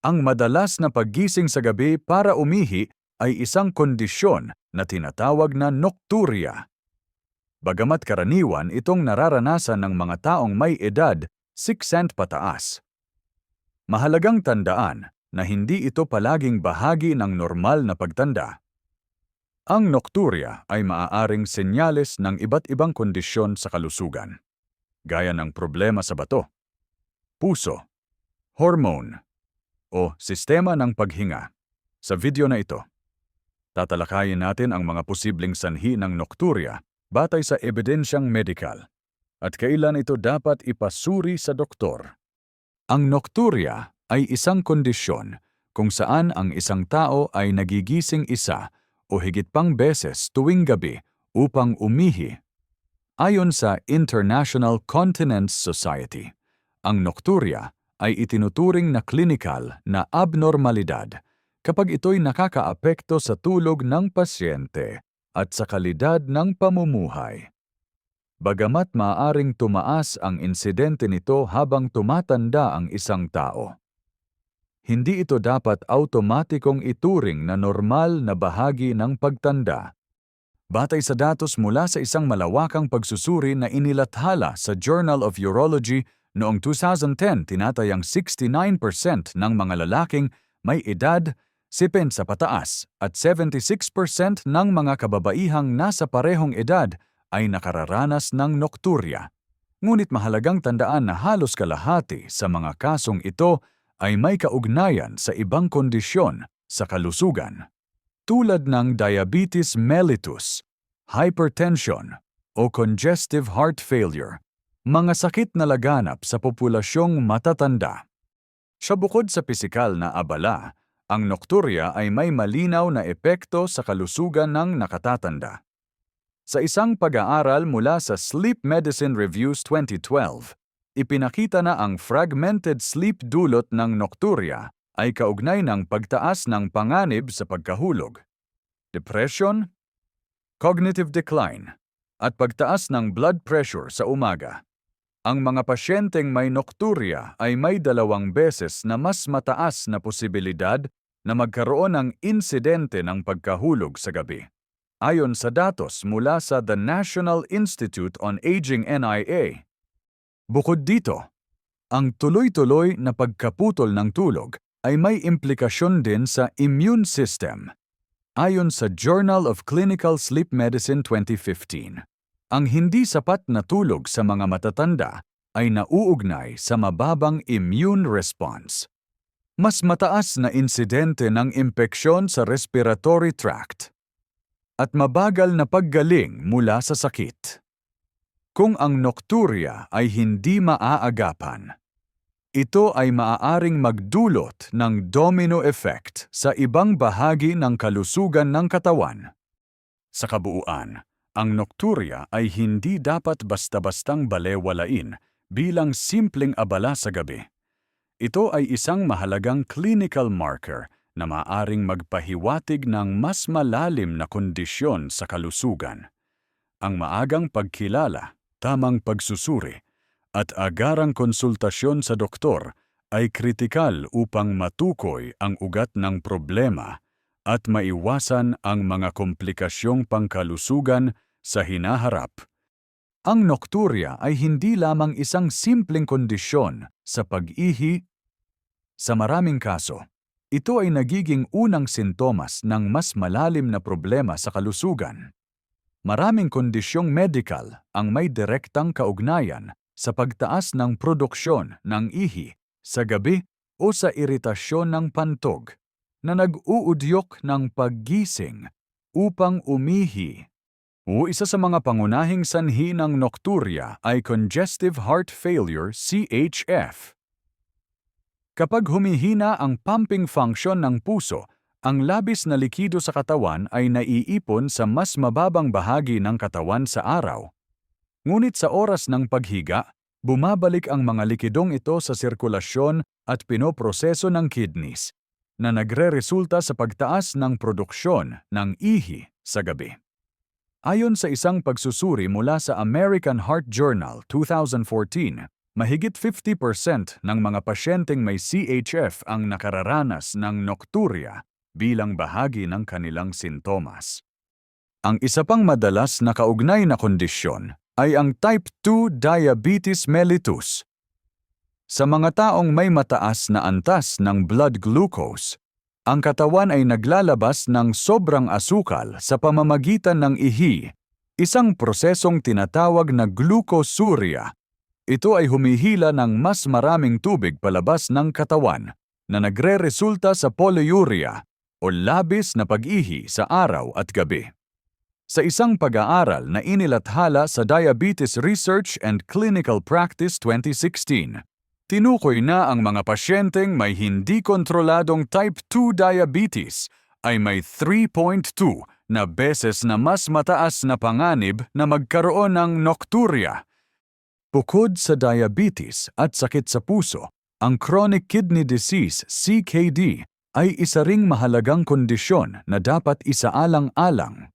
Ang madalas na paggising sa gabi para umihi ay isang kondisyon na tinatawag na nocturia. Bagamat karaniwan itong nararanasan ng mga taong may edad 6 cent pataas. Mahalagang tandaan na hindi ito palaging bahagi ng normal na pagtanda. Ang nocturia ay maaaring senyales ng iba't ibang kondisyon sa kalusugan, gaya ng problema sa bato, puso, hormone, o sistema ng paghinga. Sa video na ito, tatalakayin natin ang mga posibleng sanhi ng nocturia batay sa ebidensyang medikal at kailan ito dapat ipasuri sa doktor. Ang nocturia ay isang kondisyon kung saan ang isang tao ay nagigising isa o higit pang beses tuwing gabi upang umihi. Ayon sa International Continence Society, ang nocturia ay itinuturing na klinikal na abnormalidad kapag ito'y nakakaapekto sa tulog ng pasyente at sa kalidad ng pamumuhay. Bagamat maaaring tumaas ang insidente nito habang tumatanda ang isang tao. Hindi ito dapat automatikong ituring na normal na bahagi ng pagtanda. Batay sa datos mula sa isang malawakang pagsusuri na inilathala sa Journal of Urology Noong 2010, tinatayang 69% ng mga lalaking may edad 10 sa pataas at 76% ng mga kababaihang nasa parehong edad ay nakararanas ng nocturia. Ngunit mahalagang tandaan na halos kalahati sa mga kasong ito ay may kaugnayan sa ibang kondisyon sa kalusugan, tulad ng diabetes mellitus, hypertension, o congestive heart failure mga sakit na laganap sa populasyong matatanda. Sa bukod sa pisikal na abala, ang nocturia ay may malinaw na epekto sa kalusugan ng nakatatanda. Sa isang pag-aaral mula sa Sleep Medicine Reviews 2012, ipinakita na ang fragmented sleep dulot ng nocturia ay kaugnay ng pagtaas ng panganib sa pagkahulog, depression, cognitive decline, at pagtaas ng blood pressure sa umaga. Ang mga pasyenteng may nocturia ay may dalawang beses na mas mataas na posibilidad na magkaroon ng insidente ng pagkahulog sa gabi. Ayon sa datos mula sa The National Institute on Aging NIA. Bukod dito, ang tuloy-tuloy na pagkaputol ng tulog ay may implikasyon din sa immune system. Ayon sa Journal of Clinical Sleep Medicine 2015. Ang hindi sapat na tulog sa mga matatanda ay nauugnay sa mababang immune response. Mas mataas na insidente ng impeksyon sa respiratory tract at mabagal na paggaling mula sa sakit. Kung ang nocturia ay hindi maaagapan, ito ay maaaring magdulot ng domino effect sa ibang bahagi ng kalusugan ng katawan. Sa kabuuan, ang nocturia ay hindi dapat basta-bastang balewalain bilang simpleng abala sa gabi. Ito ay isang mahalagang clinical marker na maaring magpahiwatig ng mas malalim na kondisyon sa kalusugan. Ang maagang pagkilala, tamang pagsusuri, at agarang konsultasyon sa doktor ay kritikal upang matukoy ang ugat ng problema at maiwasan ang mga komplikasyong pangkalusugan sa hinaharap. Ang nocturia ay hindi lamang isang simpleng kondisyon sa pag-ihi. Sa maraming kaso, ito ay nagiging unang sintomas ng mas malalim na problema sa kalusugan. Maraming kondisyong medical ang may direktang kaugnayan sa pagtaas ng produksyon ng ihi sa gabi o sa iritasyon ng pantog na nag-uudyok ng paggising upang umihi. O isa sa mga pangunahing sanhi ng nocturia ay congestive heart failure CHF. Kapag humihina ang pumping function ng puso, ang labis na likido sa katawan ay naiipon sa mas mababang bahagi ng katawan sa araw. Ngunit sa oras ng paghiga, bumabalik ang mga likidong ito sa sirkulasyon at pinoproseso ng kidneys, na nagre-resulta sa pagtaas ng produksyon ng ihi sa gabi. Ayon sa isang pagsusuri mula sa American Heart Journal 2014, Mahigit 50% ng mga pasyenteng may CHF ang nakararanas ng nocturia bilang bahagi ng kanilang sintomas. Ang isa pang madalas na kaugnay na kondisyon ay ang type 2 diabetes mellitus. Sa mga taong may mataas na antas ng blood glucose, ang katawan ay naglalabas ng sobrang asukal sa pamamagitan ng ihi, isang prosesong tinatawag na glucosuria. Ito ay humihila ng mas maraming tubig palabas ng katawan na nagre-resulta sa polyuria o labis na pag-ihi sa araw at gabi. Sa isang pag-aaral na inilathala sa Diabetes Research and Clinical Practice 2016, tinukoy na ang mga pasyenteng may hindi kontroladong type 2 diabetes ay may 3.2 na beses na mas mataas na panganib na magkaroon ng nocturia. Bukod sa diabetes at sakit sa puso, ang chronic kidney disease CKD ay isa ring mahalagang kondisyon na dapat isaalang-alang.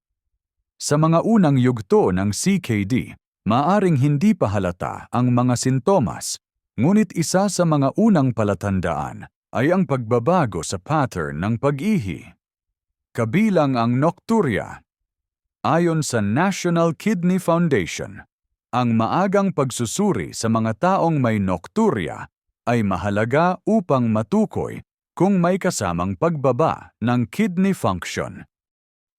Sa mga unang yugto ng CKD, maaring hindi pa halata ang mga sintomas, ngunit isa sa mga unang palatandaan ay ang pagbabago sa pattern ng pag-ihi. Kabilang ang nocturia. Ayon sa National Kidney Foundation, ang maagang pagsusuri sa mga taong may nocturia ay mahalaga upang matukoy kung may kasamang pagbaba ng kidney function.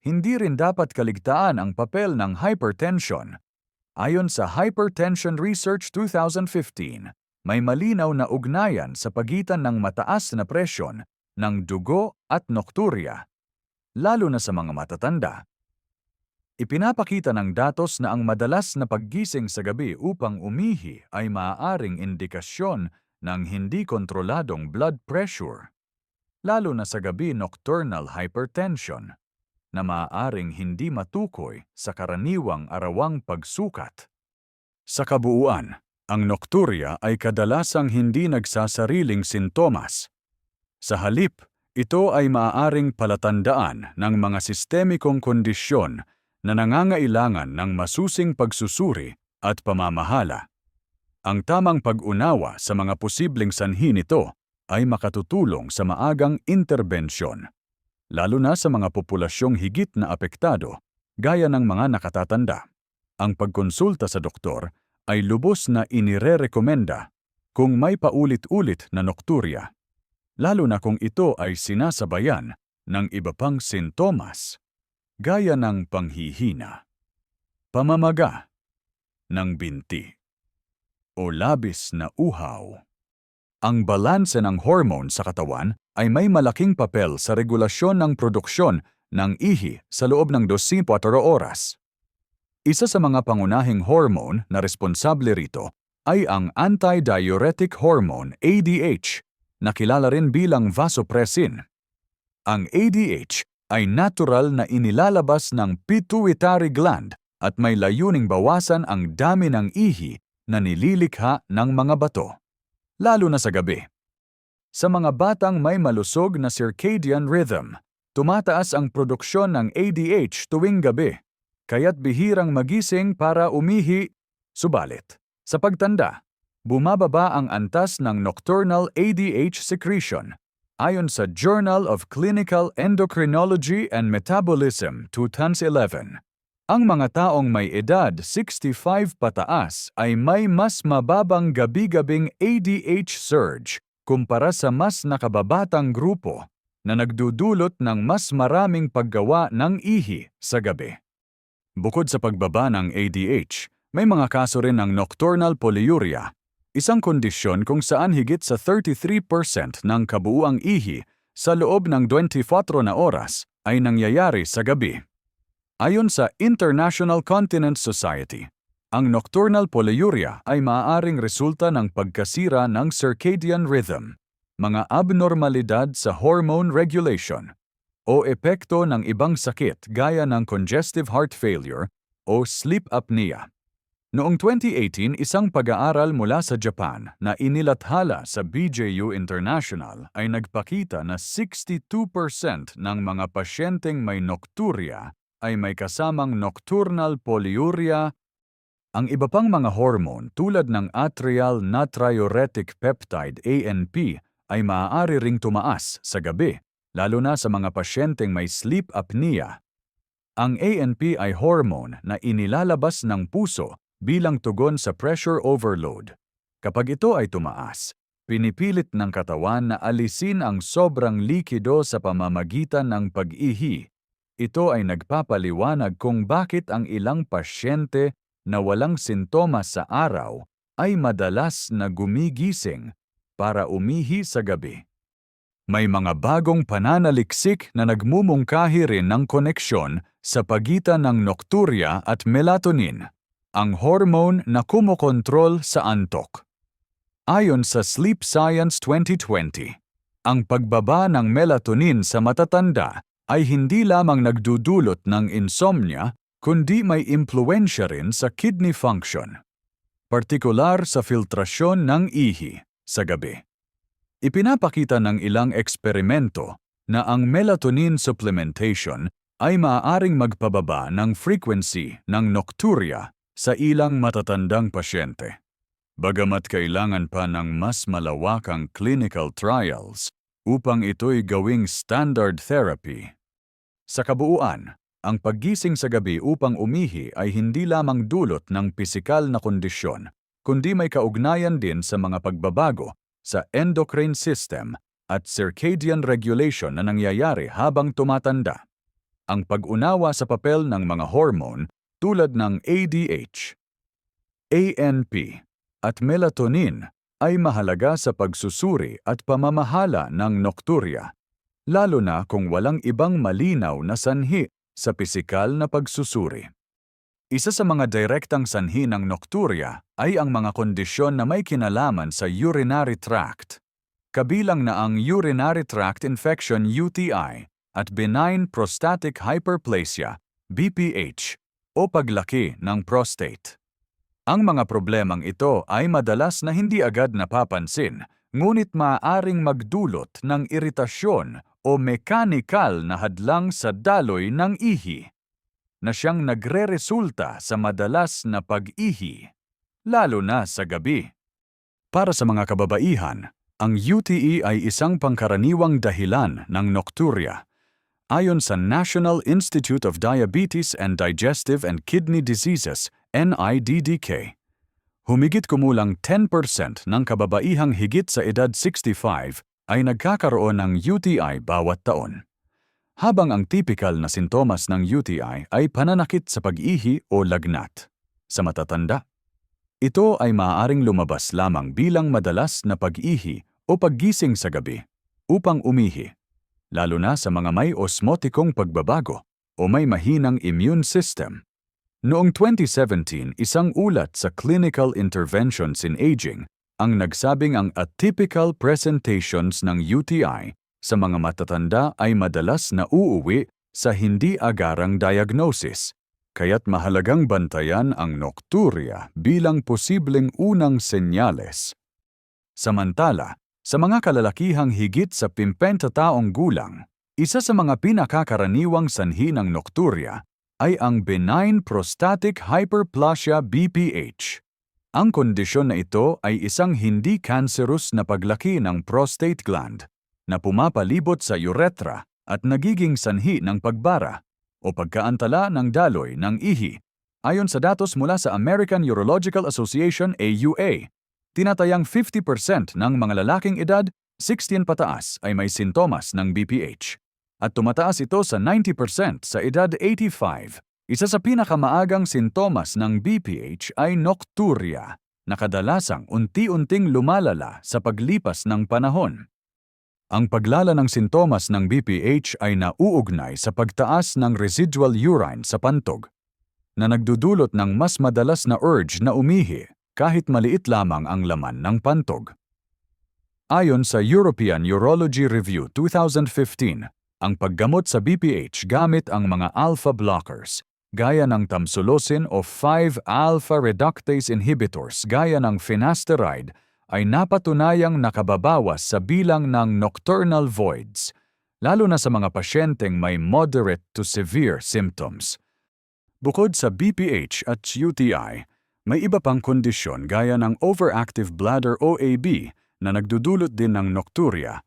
Hindi rin dapat kaligtaan ang papel ng hypertension. Ayon sa Hypertension Research 2015, may malinaw na ugnayan sa pagitan ng mataas na presyon ng dugo at nocturia, lalo na sa mga matatanda. Ipinapakita ng datos na ang madalas na paggising sa gabi upang umihi ay maaaring indikasyon ng hindi kontroladong blood pressure, lalo na sa gabi nocturnal hypertension na maaaring hindi matukoy sa karaniwang arawang pagsukat. Sa kabuuan, ang nocturia ay kadalasang hindi nagsasariling sintomas. Sa halip, ito ay maaaring palatandaan ng mga sistemikong kondisyon na nangangailangan ng masusing pagsusuri at pamamahala. Ang tamang pag-unawa sa mga posibleng sanhi nito ay makatutulong sa maagang interbensyon lalo na sa mga populasyong higit na apektado, gaya ng mga nakatatanda. Ang pagkonsulta sa doktor ay lubos na inirerekomenda kung may paulit-ulit na nocturia, lalo na kung ito ay sinasabayan ng iba pang sintomas, gaya ng panghihina, pamamaga ng binti, o labis na uhaw. Ang balanse ng hormone sa katawan ay may malaking papel sa regulasyon ng produksyon ng ihi sa loob ng 24 oras. Isa sa mga pangunahing hormone na responsable rito ay ang antidiuretic hormone ADH na kilala rin bilang vasopressin. Ang ADH ay natural na inilalabas ng pituitary gland at may layuning bawasan ang dami ng ihi na nililikha ng mga bato, lalo na sa gabi. Sa mga batang may malusog na circadian rhythm, tumataas ang produksyon ng ADH tuwing gabi, kaya't bihirang magising para umihi, subalit. Sa pagtanda, bumababa ang antas ng nocturnal ADH secretion ayon sa Journal of Clinical Endocrinology and Metabolism 2011. Ang mga taong may edad 65 pataas ay may mas mababang gabi-gabing ADH surge kumpara sa mas nakababatang grupo na nagdudulot ng mas maraming paggawa ng ihi sa gabi. Bukod sa pagbaba ng ADH, may mga kaso rin ng nocturnal polyuria, isang kondisyon kung saan higit sa 33% ng kabuuang ihi sa loob ng 24 na oras ay nangyayari sa gabi. Ayon sa International Continent Society, ang nocturnal polyuria ay maaaring resulta ng pagkasira ng circadian rhythm, mga abnormalidad sa hormone regulation, o epekto ng ibang sakit gaya ng congestive heart failure o sleep apnea. Noong 2018, isang pag-aaral mula sa Japan na inilathala sa BJU International ay nagpakita na 62% ng mga pasyenteng may nocturia ay may kasamang nocturnal polyuria Ang iba pang mga hormone tulad ng atrial natriuretic peptide ANP ay maaari ring tumaas sa gabi, lalo na sa mga pasyenteng may sleep apnea. Ang ANP ay hormone na inilalabas ng puso bilang tugon sa pressure overload. Kapag ito ay tumaas, pinipilit ng katawan na alisin ang sobrang likido sa pamamagitan ng pag-ihi. Ito ay nagpapaliwanag kung bakit ang ilang pasyente na walang sintomas sa araw ay madalas na gumigising para umihi sa gabi. May mga bagong pananaliksik na nagmumungkahi rin ng koneksyon sa pagitan ng nocturia at melatonin, ang hormone na kumokontrol sa antok. Ayon sa Sleep Science 2020, ang pagbaba ng melatonin sa matatanda ay hindi lamang nagdudulot ng insomnia kundi may impluensya rin sa kidney function, partikular sa filtrasyon ng ihi sa gabi. Ipinapakita ng ilang eksperimento na ang melatonin supplementation ay maaaring magpababa ng frequency ng nocturia sa ilang matatandang pasyente. Bagamat kailangan pa ng mas malawakang clinical trials upang ito'y gawing standard therapy. Sa kabuuan, ang paggising sa gabi upang umihi ay hindi lamang dulot ng pisikal na kondisyon, kundi may kaugnayan din sa mga pagbabago sa endocrine system at circadian regulation na nangyayari habang tumatanda. Ang pag-unawa sa papel ng mga hormone tulad ng ADH, ANP, at melatonin ay mahalaga sa pagsusuri at pamamahala ng nocturia, lalo na kung walang ibang malinaw na sanhi sa pisikal na pagsusuri. Isa sa mga direktang sanhi ng nocturia ay ang mga kondisyon na may kinalaman sa urinary tract. Kabilang na ang urinary tract infection UTI at benign prostatic hyperplasia BPH o paglaki ng prostate. Ang mga problemang ito ay madalas na hindi agad napapansin, ngunit maaaring magdulot ng iritasyon o mekanikal na hadlang sa daloy ng ihi, na siyang nagre-resulta sa madalas na pag-ihi, lalo na sa gabi. Para sa mga kababaihan, ang UTE ay isang pangkaraniwang dahilan ng nocturia. Ayon sa National Institute of Diabetes and Digestive and Kidney Diseases, NIDDK, humigit kumulang 10% ng kababaihang higit sa edad 65 ay nagkakaroon ng UTI bawat taon. Habang ang typical na sintomas ng UTI ay pananakit sa pag-ihi o lagnat. Sa matatanda, ito ay maaaring lumabas lamang bilang madalas na pag-ihi o paggising sa gabi upang umihi, lalo na sa mga may osmotikong pagbabago o may mahinang immune system. Noong 2017, isang ulat sa Clinical Interventions in Aging ang nagsabing ang atypical presentations ng UTI sa mga matatanda ay madalas na uuwi sa hindi agarang diagnosis, kaya't mahalagang bantayan ang nocturia bilang posibleng unang senyales. Samantala, sa mga kalalakihang higit sa 50 taong gulang, isa sa mga pinakakaraniwang sanhi ng nocturia ay ang benign prostatic hyperplasia BPH ang kondisyon na ito ay isang hindi cancerous na paglaki ng prostate gland na pumapalibot sa urethra at nagiging sanhi ng pagbara o pagkaantala ng daloy ng ihi. Ayon sa datos mula sa American Urological Association AUA, tinatayang 50% ng mga lalaking edad 16 pataas ay may sintomas ng BPH at tumataas ito sa 90% sa edad 85. Isa sa pinakamaagang sintomas ng BPH ay nocturia, na kadalasang unti-unting lumalala sa paglipas ng panahon. Ang paglala ng sintomas ng BPH ay nauugnay sa pagtaas ng residual urine sa pantog, na nagdudulot ng mas madalas na urge na umihi kahit maliit lamang ang laman ng pantog. Ayon sa European Urology Review 2015, ang paggamot sa BPH gamit ang mga alpha blockers gaya ng tamsulosin o 5-alpha reductase inhibitors gaya ng finasteride ay napatunayang nakababawas sa bilang ng nocturnal voids, lalo na sa mga pasyenteng may moderate to severe symptoms. Bukod sa BPH at UTI, May iba pang kondisyon gaya ng overactive bladder OAB na nagdudulot din ng nocturia.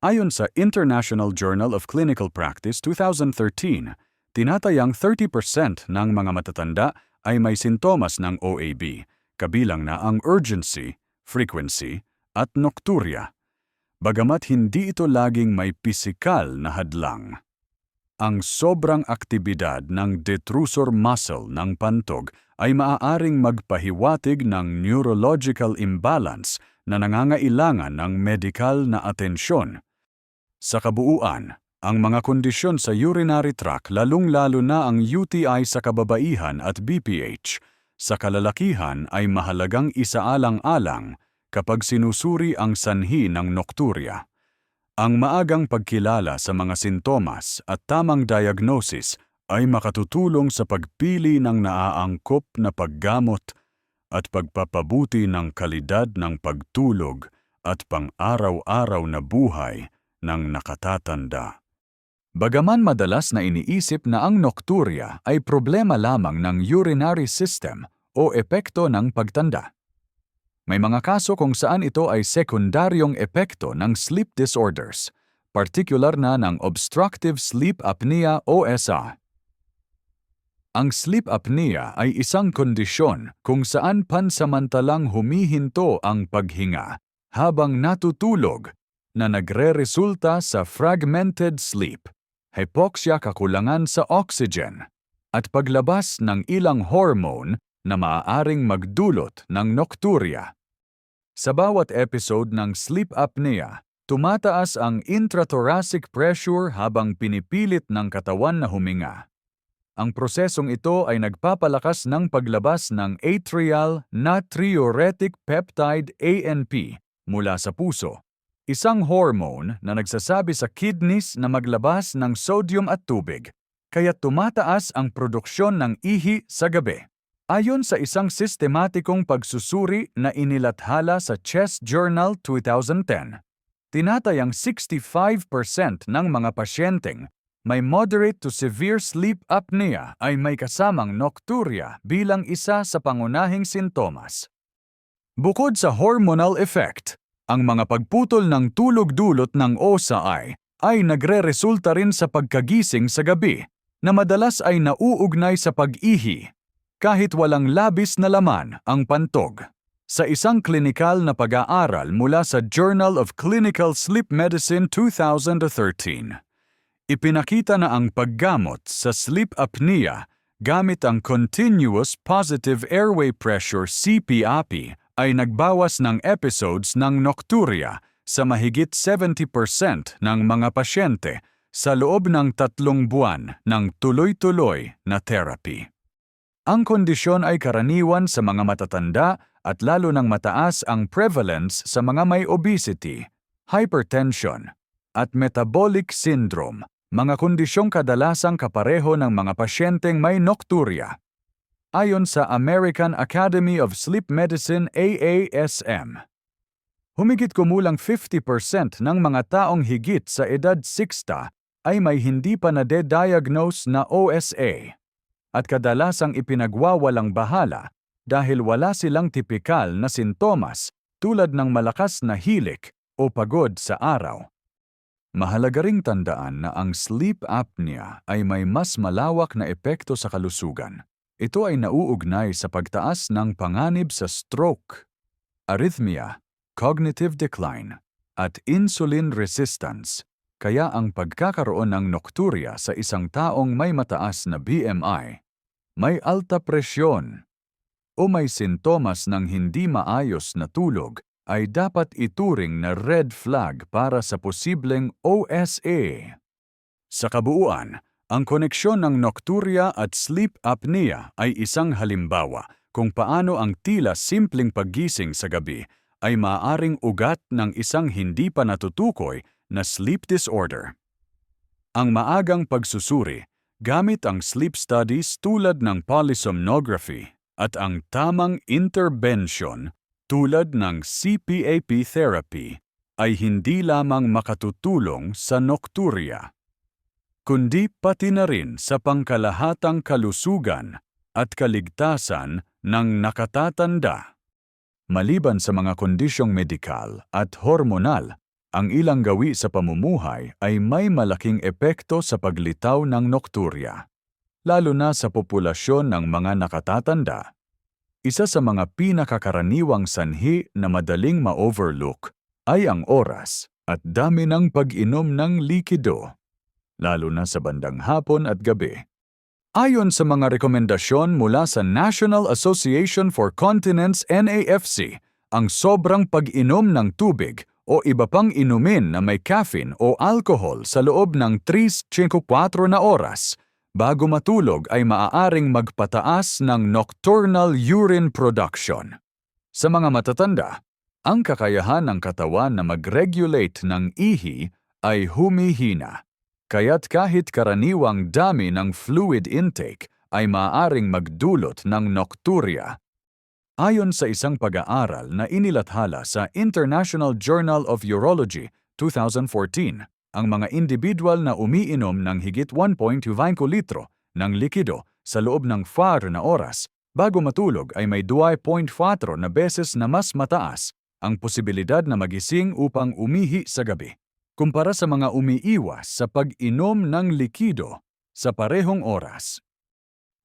Ayon sa International Journal of Clinical Practice 2013, tinatayang 30% ng mga matatanda ay may sintomas ng OAB, kabilang na ang urgency, frequency, at nocturia. Bagamat hindi ito laging may pisikal na hadlang. Ang sobrang aktibidad ng detrusor muscle ng pantog ay maaaring magpahiwatig ng neurological imbalance na nangangailangan ng medikal na atensyon. Sa kabuuan, ang mga kondisyon sa urinary tract lalong-lalo na ang UTI sa kababaihan at BPH sa kalalakihan ay mahalagang isaalang-alang kapag sinusuri ang sanhi ng nocturia. Ang maagang pagkilala sa mga sintomas at tamang diagnosis ay makatutulong sa pagpili ng naaangkop na paggamot at pagpapabuti ng kalidad ng pagtulog at pang-araw-araw na buhay ng nakatatanda. Bagaman madalas na iniisip na ang nocturia ay problema lamang ng urinary system o epekto ng pagtanda. May mga kaso kung saan ito ay sekundaryong epekto ng sleep disorders, partikular na ng obstructive sleep apnea o SA. Ang sleep apnea ay isang kondisyon kung saan pansamantalang humihinto ang paghinga habang natutulog na nagre-resulta sa fragmented sleep, hypoxia kakulangan sa oxygen, at paglabas ng ilang hormone na maaaring magdulot ng nocturia. Sa bawat episode ng sleep apnea, tumataas ang intrathoracic pressure habang pinipilit ng katawan na huminga. Ang prosesong ito ay nagpapalakas ng paglabas ng atrial natriuretic peptide ANP mula sa puso, isang hormone na nagsasabi sa kidneys na maglabas ng sodium at tubig, kaya tumataas ang produksyon ng ihi sa gabi. Ayon sa isang sistematikong pagsusuri na inilathala sa Chest Journal 2010, tinatayang 65% ng mga pasyenteng may moderate to severe sleep apnea ay may kasamang nocturia bilang isa sa pangunahing sintomas. Bukod sa hormonal effect, ang mga pagputol ng tulog dulot ng OSA ay, ay nagre-resulta rin sa pagkagising sa gabi na madalas ay nauugnay sa pag-ihi kahit walang labis na laman ang pantog. Sa isang klinikal na pag-aaral mula sa Journal of Clinical Sleep Medicine 2013, Ipinakita na ang paggamot sa sleep apnea gamit ang Continuous Positive Airway Pressure CPAP ay nagbawas ng episodes ng nocturia sa mahigit 70% ng mga pasyente sa loob ng tatlong buwan ng tuloy-tuloy na therapy. Ang kondisyon ay karaniwan sa mga matatanda at lalo nang mataas ang prevalence sa mga may obesity, hypertension, at metabolic syndrome mga kondisyong kadalasang kapareho ng mga pasyenteng may nocturia. Ayon sa American Academy of Sleep Medicine AASM, humigit kumulang 50% ng mga taong higit sa edad 60 ay may hindi pa nade-diagnose na OSA at kadalasang ipinagwawalang bahala dahil wala silang tipikal na sintomas tulad ng malakas na hilik o pagod sa araw. Mahalaga ring tandaan na ang sleep apnea ay may mas malawak na epekto sa kalusugan. Ito ay nauugnay sa pagtaas ng panganib sa stroke, arrhythmia, cognitive decline, at insulin resistance, kaya ang pagkakaroon ng nocturia sa isang taong may mataas na BMI, may alta presyon, o may sintomas ng hindi maayos na tulog ay dapat ituring na red flag para sa posibleng OSA. Sa kabuuan, ang koneksyon ng nocturia at sleep apnea ay isang halimbawa kung paano ang tila simpleng paggising sa gabi ay maaaring ugat ng isang hindi pa natutukoy na sleep disorder. Ang maagang pagsusuri gamit ang sleep studies tulad ng polysomnography at ang tamang intervention tulad ng CPAP therapy ay hindi lamang makatutulong sa nocturia, kundi pati na rin sa pangkalahatang kalusugan at kaligtasan ng nakatatanda. Maliban sa mga kondisyong medikal at hormonal, ang ilang gawi sa pamumuhay ay may malaking epekto sa paglitaw ng nokturya, lalo na sa populasyon ng mga nakatatanda. Isa sa mga pinakakaraniwang sanhi na madaling ma-overlook ay ang oras at dami ng pag-inom ng likido, lalo na sa bandang hapon at gabi. Ayon sa mga rekomendasyon mula sa National Association for Continence NAFC, ang sobrang pag-inom ng tubig o iba pang inumin na may caffeine o alcohol sa loob ng 3-4 na oras bago matulog ay maaaring magpataas ng nocturnal urine production. Sa mga matatanda, ang kakayahan ng katawan na mag-regulate ng ihi ay humihina. Kaya't kahit karaniwang dami ng fluid intake ay maaaring magdulot ng nocturia. Ayon sa isang pag-aaral na inilathala sa International Journal of Urology 2014, ang mga individual na umiinom ng higit 1.25 litro ng likido sa loob ng 4 na oras bago matulog ay may 2.4 na beses na mas mataas ang posibilidad na magising upang umihi sa gabi kumpara sa mga umiiwas sa pag-inom ng likido sa parehong oras.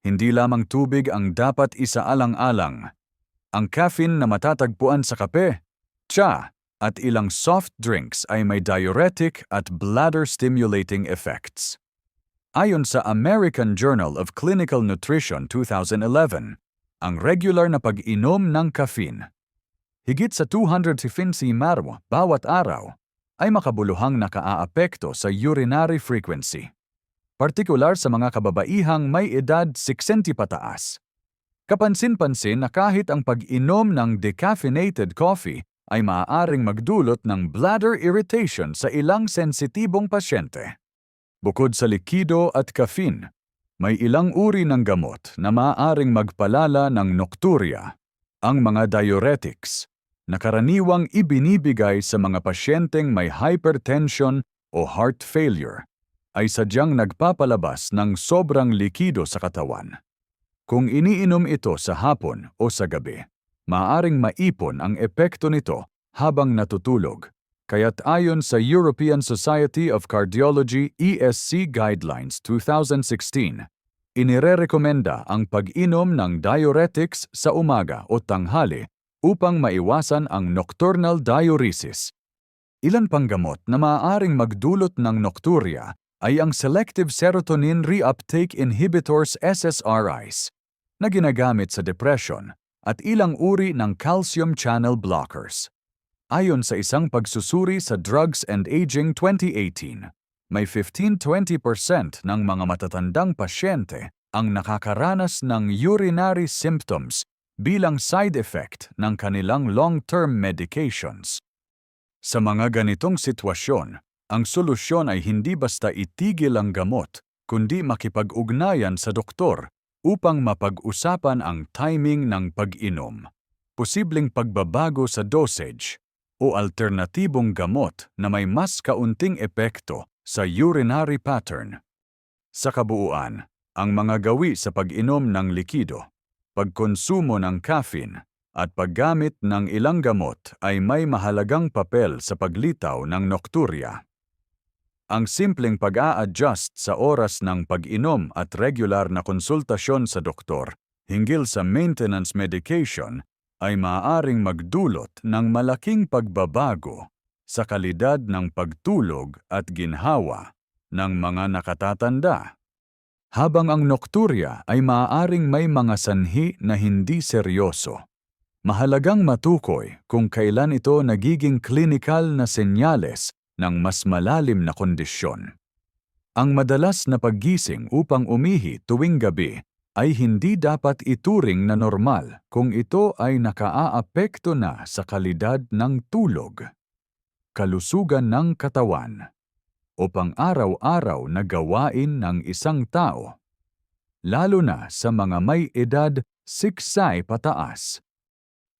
Hindi lamang tubig ang dapat isaalang-alang ang caffeine na matatagpuan sa kape, tsa, at ilang soft drinks ay may diuretic at bladder-stimulating effects. Ayon sa American Journal of Clinical Nutrition 2011, ang regular na pag-inom ng caffeine, higit sa 250 marmo bawat araw, ay makabuluhang nakaaapekto sa urinary frequency. Partikular sa mga kababaihang may edad 60 pataas Kapansin-pansin na kahit ang pag-inom ng decaffeinated coffee ay maaaring magdulot ng bladder irritation sa ilang sensitibong pasyente. Bukod sa likido at caffeine, may ilang uri ng gamot na maaaring magpalala ng nocturia, ang mga diuretics, na karaniwang ibinibigay sa mga pasyenteng may hypertension o heart failure, ay sadyang nagpapalabas ng sobrang likido sa katawan. Kung iniinom ito sa hapon o sa gabi, maaring maipon ang epekto nito habang natutulog. Kaya't ayon sa European Society of Cardiology ESC Guidelines 2016, inirerekomenda ang pag-inom ng diuretics sa umaga o tanghali upang maiwasan ang nocturnal diuresis. Ilan pang gamot na maaaring magdulot ng nocturia ay ang selective serotonin reuptake inhibitors SSRIs na ginagamit sa depression at ilang uri ng calcium channel blockers. Ayon sa isang pagsusuri sa Drugs and Aging 2018, may 15-20% ng mga matatandang pasyente ang nakakaranas ng urinary symptoms bilang side effect ng kanilang long-term medications. Sa mga ganitong sitwasyon, ang solusyon ay hindi basta itigil ang gamot, kundi makipag-ugnayan sa doktor upang mapag-usapan ang timing ng pag-inom, posibleng pagbabago sa dosage, o alternatibong gamot na may mas kaunting epekto sa urinary pattern. Sa kabuuan, ang mga gawi sa pag-inom ng likido, pagkonsumo ng caffeine, at paggamit ng ilang gamot ay may mahalagang papel sa paglitaw ng nocturia. Ang simpleng pag-a-adjust sa oras ng pag-inom at regular na konsultasyon sa doktor hinggil sa maintenance medication ay maaaring magdulot ng malaking pagbabago sa kalidad ng pagtulog at ginhawa ng mga nakatatanda. Habang ang nocturia ay maaaring may mga sanhi na hindi seryoso, mahalagang matukoy kung kailan ito nagiging klinikal na senyales ng mas malalim na kondisyon. Ang madalas na paggising upang umihi tuwing gabi ay hindi dapat ituring na normal kung ito ay nakaaapekto na sa kalidad ng tulog, kalusugan ng katawan, o pang-araw-araw na gawain ng isang tao, lalo na sa mga may edad siksay pataas.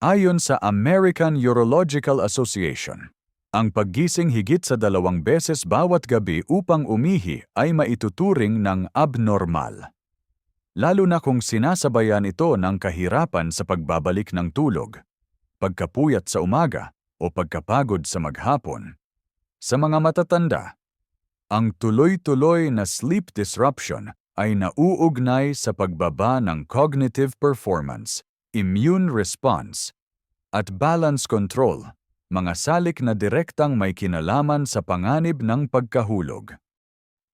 Ayon sa American Urological Association, ang paggising higit sa dalawang beses bawat gabi upang umihi ay maituturing ng abnormal. lalo na kung sinasabayan ito ng kahirapan sa pagbabalik ng tulog, pagkapuyat sa umaga o pagkapagod sa maghapon. Sa mga matatanda, ang tuloy-tuloy na sleep disruption ay nauugnay sa pagbaba ng cognitive performance, immune response, at balance control, mga salik na direktang may kinalaman sa panganib ng pagkahulog.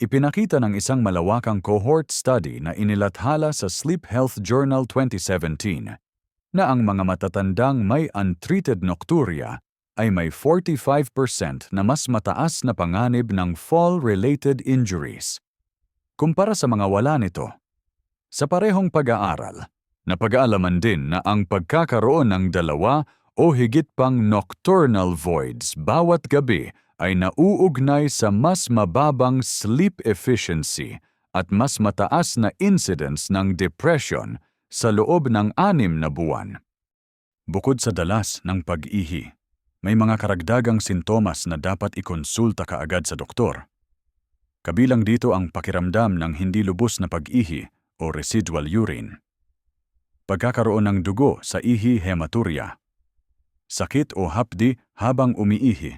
Ipinakita ng isang malawakang cohort study na inilathala sa Sleep Health Journal 2017 na ang mga matatandang may untreated nocturia ay may 45% na mas mataas na panganib ng fall-related injuries kumpara sa mga wala nito. Sa parehong pag-aaral, napag-aalaman din na ang pagkakaroon ng dalawa o higit pang nocturnal voids bawat gabi ay nauugnay sa mas mababang sleep efficiency at mas mataas na incidence ng depression sa loob ng anim na buwan. Bukod sa dalas ng pag-ihi, may mga karagdagang sintomas na dapat ikonsulta kaagad sa doktor. Kabilang dito ang pakiramdam ng hindi lubos na pag-ihi o residual urine. Pagkakaroon ng dugo sa ihi hematuria. Sakit o hapdi habang umiihi.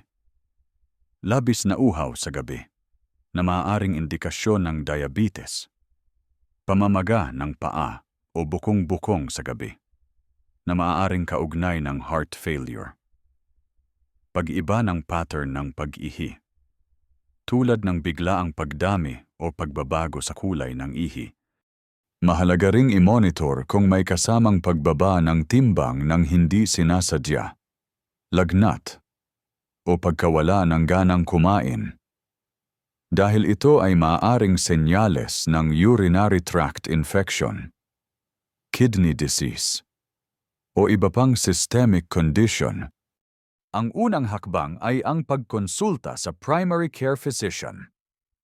Labis na uhaw sa gabi na maaaring indikasyon ng diabetes. Pamamaga ng paa o bukong-bukong sa gabi na maaaring kaugnay ng heart failure pag-iba ng pattern ng pag-ihi. Tulad ng biglaang pagdami o pagbabago sa kulay ng ihi. Mahalaga ring i-monitor kung may kasamang pagbaba ng timbang ng hindi sinasadya, lagnat, o pagkawala ng ganang kumain. Dahil ito ay maaaring senyales ng urinary tract infection, kidney disease, o iba pang systemic condition ang unang hakbang ay ang pagkonsulta sa primary care physician.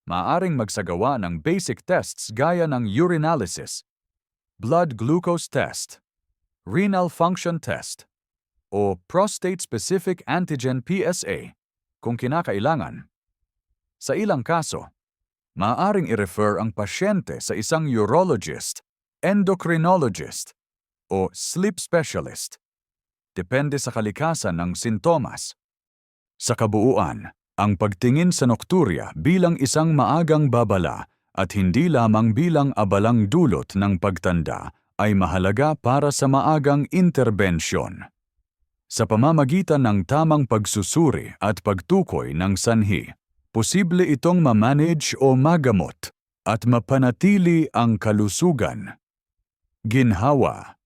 Maaring magsagawa ng basic tests gaya ng urinalysis, blood glucose test, renal function test, o prostate-specific antigen PSA kung kinakailangan. Sa ilang kaso, maaring i-refer ang pasyente sa isang urologist, endocrinologist, o sleep specialist depende sa kalikasan ng sintomas. Sa kabuuan, ang pagtingin sa nokturya bilang isang maagang babala at hindi lamang bilang abalang dulot ng pagtanda ay mahalaga para sa maagang interbensyon. Sa pamamagitan ng tamang pagsusuri at pagtukoy ng sanhi, posible itong mamanage o magamot at mapanatili ang kalusugan. Ginhawa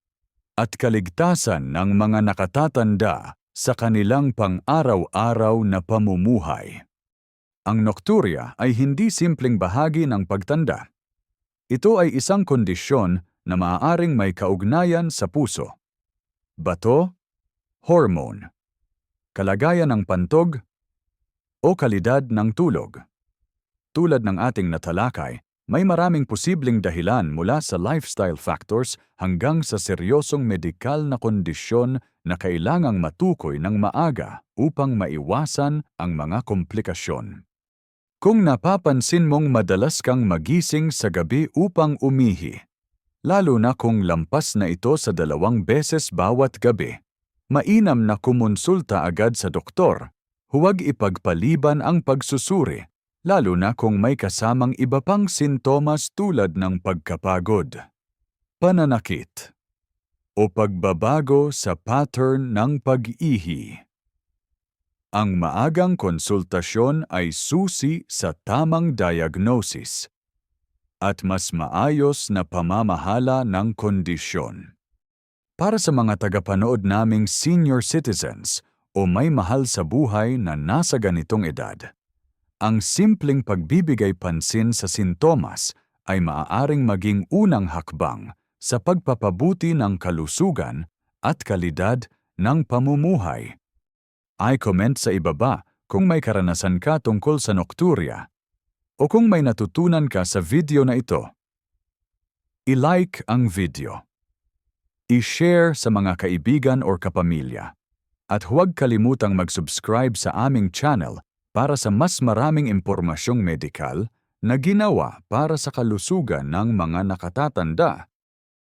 at kaligtasan ng mga nakatatanda sa kanilang pang-araw-araw na pamumuhay. Ang nokturya ay hindi simpleng bahagi ng pagtanda. Ito ay isang kondisyon na maaaring may kaugnayan sa puso, bato, hormone, kalagayan ng pantog, o kalidad ng tulog. Tulad ng ating natalakay, may maraming posibleng dahilan mula sa lifestyle factors hanggang sa seryosong medikal na kondisyon na kailangang matukoy ng maaga upang maiwasan ang mga komplikasyon. Kung napapansin mong madalas kang magising sa gabi upang umihi, lalo na kung lampas na ito sa dalawang beses bawat gabi, mainam na kumonsulta agad sa doktor. Huwag ipagpaliban ang pagsusuri lalo na kung may kasamang iba pang sintomas tulad ng pagkapagod, pananakit, o pagbabago sa pattern ng pag-ihi. Ang maagang konsultasyon ay susi sa tamang diagnosis at mas maayos na pamamahala ng kondisyon. Para sa mga tagapanood naming senior citizens o may mahal sa buhay na nasa ganitong edad, ang simpleng pagbibigay pansin sa sintomas ay maaaring maging unang hakbang sa pagpapabuti ng kalusugan at kalidad ng pamumuhay. I-comment sa ibaba kung may karanasan ka tungkol sa nocturia o kung may natutunan ka sa video na ito. I-like ang video. I-share sa mga kaibigan or kapamilya. At huwag kalimutang mag-subscribe sa aming channel para sa mas maraming impormasyong medikal, na ginawa para sa kalusugan ng mga nakatatanda